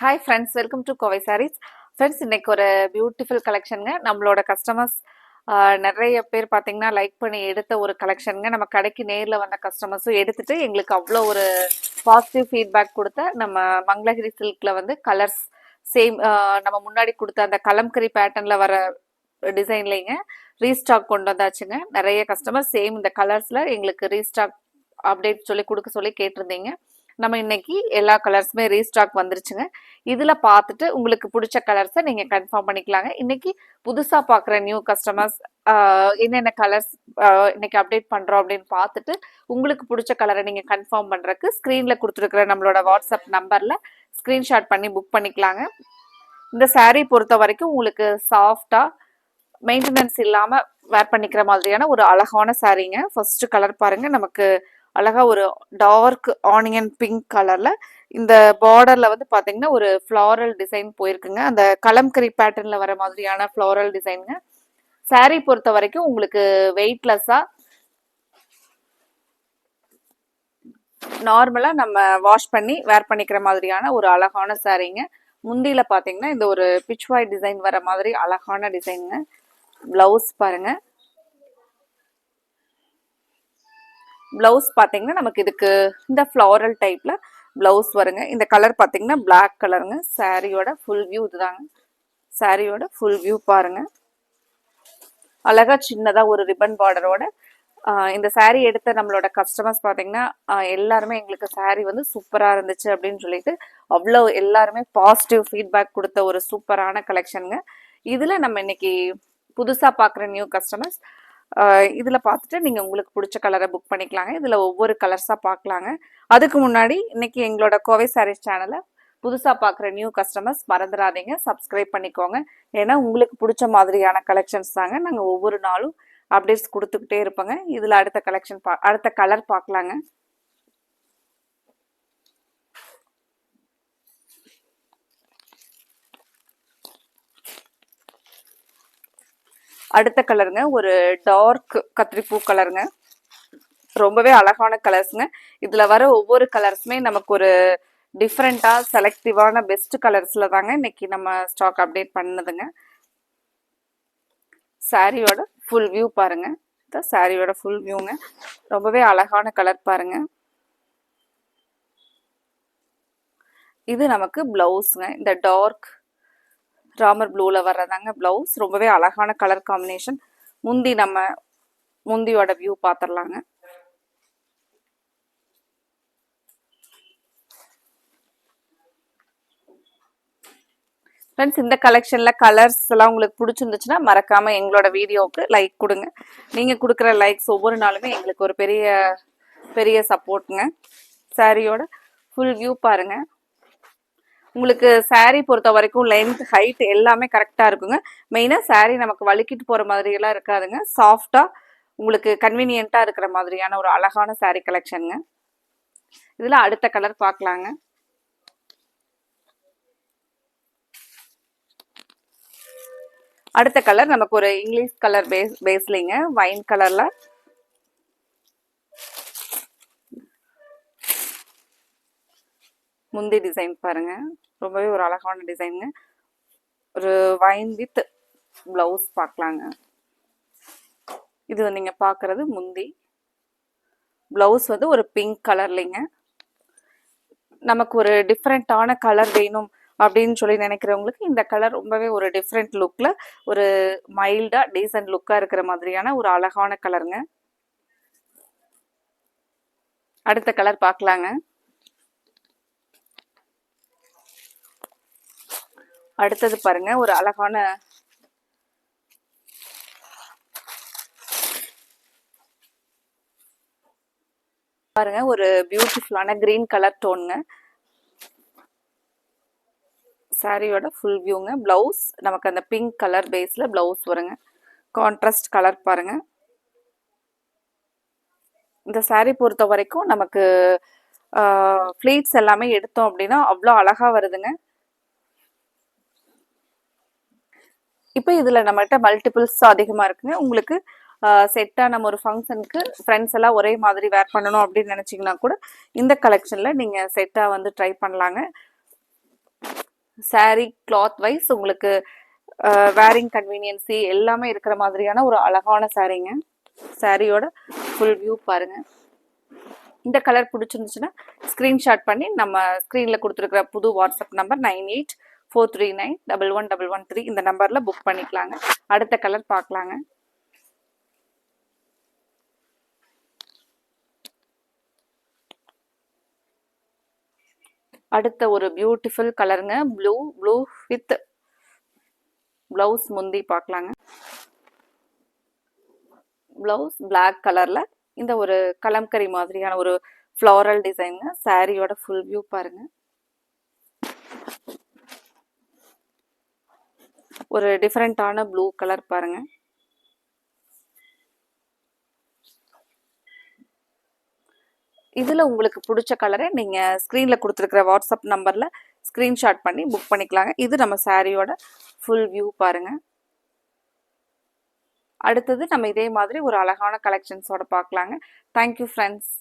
Hi friends welcome to Kovai sarees friends இன்னைக்கு ஒரு beautiful கலெக்ஷனுங்க நம்மளோட கஸ்டமர்ஸ் நிறைய பேர் பார்த்தீங்கன்னா லைக் பண்ணி எடுத்த ஒரு கலெக்ஷனுங்க நம்ம கடைக்கு நேரில் வந்த கஸ்டமர்ஸும் எடுத்துட்டு எங்களுக்கு அவ்வளோ ஒரு பாசிட்டிவ் ஃபீட்பேக் கொடுத்த நம்ம மங்களகிரி சில்கில் வந்து கலர்ஸ் சேம் நம்ம முன்னாடி கொடுத்த அந்த கலம்கரி பேட்டர்னில் வர டிசைன்லேங்க ரீஸ்டாக் கொண்டு வந்தாச்சுங்க. நிறைய கஸ்டமர் சேம் இந்த கலர்ஸில் எங்களுக்கு ரீஸ்டாக் அப்டேட் சொல்லி கொடுக்க சொல்லி கேட்டிருந்தீங்க. நம்ம இன்னைக்கு எல்லா கலர்ஸுமே ரீஸ்டாக் வந்துருச்சுங்க. இதில் பார்த்துட்டு உங்களுக்கு பிடிச்ச கலர்ஸை நீங்கள் கன்ஃபார்ம் பண்ணிக்கலாங்க. இன்னைக்கு புதுசாக பார்க்குற நியூ கஸ்டமர்ஸ் என்னென்ன கலர்ஸ் இன்னைக்கு அப்டேட் பண்ணுறோம் அப்படின்னு பார்த்துட்டு உங்களுக்கு பிடிச்ச கலரை நீங்கள் கன்ஃபார்ம் பண்ணுறக்கு ஸ்க்ரீனில் கொடுத்துருக்குற நம்மளோட வாட்ஸ்அப் நம்பரில் ஸ்க்ரீன்ஷாட் பண்ணி புக் பண்ணிக்கலாங்க. இந்த சாரீ பொறுத்த வரைக்கும் உங்களுக்கு சாஃப்டாக மெயின்டெனன்ஸ் இல்லாமல் வேர் பண்ணிக்கிற மாதிரியான ஒரு அழகான சாரீங்க ஃபர்ஸ்ட் கலர் பாருங்க. நமக்கு அழகா ஒரு டார்க் ஆனியன் பிங்க் கலர்ல இந்த பார்டர்ல வந்து பாத்தீங்கன்னா ஒரு ஃப்ளாரல் டிசைன் போயிருக்குங்க. அந்த கலம்கரி பேட்டர்ன்ல வர மாதிரியான ஃப்ளாரல் டிசைனுங்க saree பொறுத்த வரைக்கும் உங்களுக்கு வெயிட்லெஸ்ஸா நார்மலா நம்ம வாஷ் பண்ணி வேர் பண்ணிக்கிற மாதிரியான ஒரு அழகான சாரீங்க முந்தியில பாத்தீங்கன்னா இந்த ஒரு பிச்வாய் டிசைன் வர மாதிரி அழகான டிசைனுங்க பிளவுஸ் பாருங்க. பிளவுஸ் பார்த்தீங்கன்னா நமக்கு இதுக்கு இந்த ஃப்ளாரல் டைப்பில் பிளவுஸ் வருங்க. இந்த கலர் பார்த்தீங்கன்னா பிளாக் கலருங்க சாரியோட ஃபுல் வியூ இதுதாங்க. சாரியோட ஃபுல் வியூ பாருங்க. அழகாக சின்னதாக ஒரு ரிப்பன் பார்டரோட இந்த சாரீ எடுத்த நம்மளோட கஸ்டமர்ஸ் பார்த்தீங்கன்னா எல்லாருமே எங்களுக்கு சாரீ வந்து சூப்பராக இருந்துச்சு அப்படின்னு சொல்லிட்டு அவ்வளோ எல்லாருமே பாசிட்டிவ் ஃபீட்பேக் கொடுத்த ஒரு சூப்பரான கலெக்ஷனுங்க இதில் நம்ம இன்னைக்கு புதுசாக பார்க்குற நியூ கஸ்டமர்ஸ் இதில் பார்த்துட்டு நீங்கள் உங்களுக்கு பிடிச்ச கலரை புக் பண்ணிக்கலாங்க. இதில் ஒவ்வொரு கலர்ஸாக பார்க்கலாங்க அதுக்கு முன்னாடி இன்னைக்கு எங்களோட கோவை சாரீஸ் சேனலை புதுசாக பார்க்குற நியூ கஸ்டமர்ஸ் மறந்துடாதீங்க சப்ஸ்கிரைப் பண்ணிக்கோங்க. ஏன்னா உங்களுக்கு பிடிச்ச மாதிரியான கலெக்ஷன்ஸ் தாங்க நாங்கள் ஒவ்வொரு நாளும் அப்டேட்ஸ் கொடுத்துக்கிட்டே இருப்போங்க. இதில் அடுத்த கலெக்ஷன் பா அடுத்த கலர் பார்க்கலாங்க அடுத்த கலருங்க ஒரு டார்க் கத்திரிப்பூ கலருங்க ரொம்பவே அழகான கலர்ஸுங்க இதுல வர ஒவ்வொரு கலர்ஸுமே நமக்கு ஒரு டிஃப்ரெண்டா செலக்டிவான பெஸ்ட் கலர்ஸ்ல தாங்க இன்னைக்கு நம்ம ஸ்டாக் அப்டேட் பண்ணுதுங்க. சாரியோட ஃபுல் வியூ பாருங்க. இந்த சாரியோட ஃபுல் வியூங்க ரொம்பவே அழகான கலர் பாருங்க. இது நமக்கு பிளவுஸ்ங்க இந்த டார்க் ராமர் ப்ளூவில் வர்றதாங்க ப்ளவுஸ் ரொம்பவே அழகான கலர் காம்பினேஷன் முந்தி நம்ம முந்தியோட வியூ பார்த்துடலாங்க ஃப்ரெண்ட்ஸ் இந்த கலெக்ஷனில் கலர்ஸ் எல்லாம் உங்களுக்கு பிடிச்சிருந்துச்சுன்னா மறக்காமல் எங்களோட வீடியோவுக்கு லைக் கொடுங்க. நீங்கள் கொடுக்குற லைக்ஸ் ஒவ்வொரு நாளுமே எங்களுக்கு ஒரு பெரிய பெரிய சப்போர்ட்டுங்க சாரியோட ஃபுல் வியூ பாருங்க. உங்களுக்கு சாரீ பொறுத்த வரைக்கும் லென்த் ஹைட் எல்லாமே கரெக்டாக இருக்குங்க. மெயினாக சாரீ நமக்கு வலிக்கிட்டு போகிற மாதிரியெல்லாம் இருக்காதுங்க. சாஃப்டாக உங்களுக்கு கன்வீனியண்ட்டாக இருக்கிற மாதிரியான ஒரு அழகான சாரீ கலெக்ஷனுங்க இதில் அடுத்த கலர் பார்க்கலாங்க. அடுத்த கலர் நமக்கு ஒரு இங்கிலீஷ் கலர் பேஸ் பேஸ்லிங்க வைன் கலரில் முந்தி டிசைன் பாருங்க. ரொம்பவே ஒரு அழகான டிசைனுங்க ஒரு வைன் வித் பிளவுஸ் பார்க்கலாங்க இது நீங்கள் பார்க்கறது முந்தி. பிளவுஸ் வந்து ஒரு பிங்க் கலர்லிங்க நமக்கு ஒரு டிஃப்ரெண்ட்டான கலர் வேணும் அப்படின்னு சொல்லி நினைக்கிறவங்களுக்கு இந்த கலர் ரொம்பவே ஒரு டிஃப்ரெண்ட் லுக்கில் ஒரு மைல்டாக டீசன்ட் லுக்காக இருக்கிற மாதிரியான ஒரு அழகான கலருங்க அடுத்த கலர் பார்க்கலாங்க அடுத்தது பாருங்க ஒரு அழகான பாருங்க ஒரு பியூட்டிஃபுல்லான கிரீன் கலர் டோனுங்க சாரியோட ஃபுல் வியூங்க பிளவுஸ் நமக்கு அந்த பிங்க் கலர் பேஸில் பிளவுஸ் வருங்க. கான்ட்ராஸ்ட் கலர் பாருங்க. இந்த சாரீ பொறுத்த வரைக்கும் நமக்கு ஃப்ளீட்ஸ் எல்லாமே எடுத்தோம் அப்படின்னா அவ்வளோ அழகாக வருதுங்க. இப்போ இதில் நம்மகிட்ட மல்டிபிள்ஸ் அதிகமாக இருக்குங்க. உங்களுக்கு செட்டாக நம்ம ஒரு ஃபங்க்ஷனுக்கு ஃப்ரெண்ட்ஸ் எல்லாம் ஒரே மாதிரி வேர் பண்ணணும் அப்படின்னு நினச்சிங்கன்னா கூட இந்த கலெக்ஷனில் நீங்கள் செட்டாக வந்து ட்ரை பண்ணலாங்க. Saree கிளாத் வைஸ் உங்களுக்கு வேரிங் கன்வீனியன்சி எல்லாமே இருக்கிற மாதிரியான ஒரு அழகான சாரீங்க சாரியோட ஃபுல் வியூ பாருங்க. இந்த கலர் பிடிச்சிருந்துச்சுன்னா ஸ்க்ரீன்ஷாட் பண்ணி நம்ம ஸ்க்ரீனில் கொடுத்துருக்குற புது WhatsApp number nine eight four three nine double one double one three இந்த நம்பரில் புக் பண்ணிக்கலாங்க. அடுத்த கலர் பார்க்கலாங்க. அடுத்த ஒரு பியூட்டிஃபுல் கலருங்க ப்ளூ ப்ளூ வித் ப்ளவுஸ் முந்தி பார்க்கலாங்க. ப்ளவுஸ் பிளாக் கலரில் இந்த ஒரு கலம்கரி மாதிரியான ஒரு ஃப்ளாரல் டிசைனுங்க சாரியோட ஃபுல் வியூ பாருங்க. ஒரு டிஃப்ரெண்ட்டான ப்ளூ கலர் பாருங்க. இதில் உங்களுக்கு பிடிச்ச கலரை நீங்கள் ஸ்க்ரீனில் கொடுத்துருக்குற வாட்ஸ்அப் நம்பரில் ஸ்க்ரீன்ஷாட் பண்ணி புக் பண்ணிக்கலாங்க. இது நம்ம சாரியோட ஃபுல் வியூ பாருங்க. அடுத்தது நம்ம இதே மாதிரி ஒரு அழகான கலெக்ஷன்ஸோட பார்க்கலாங்க தேங்க்யூ ஃப்ரெண்ட்ஸ்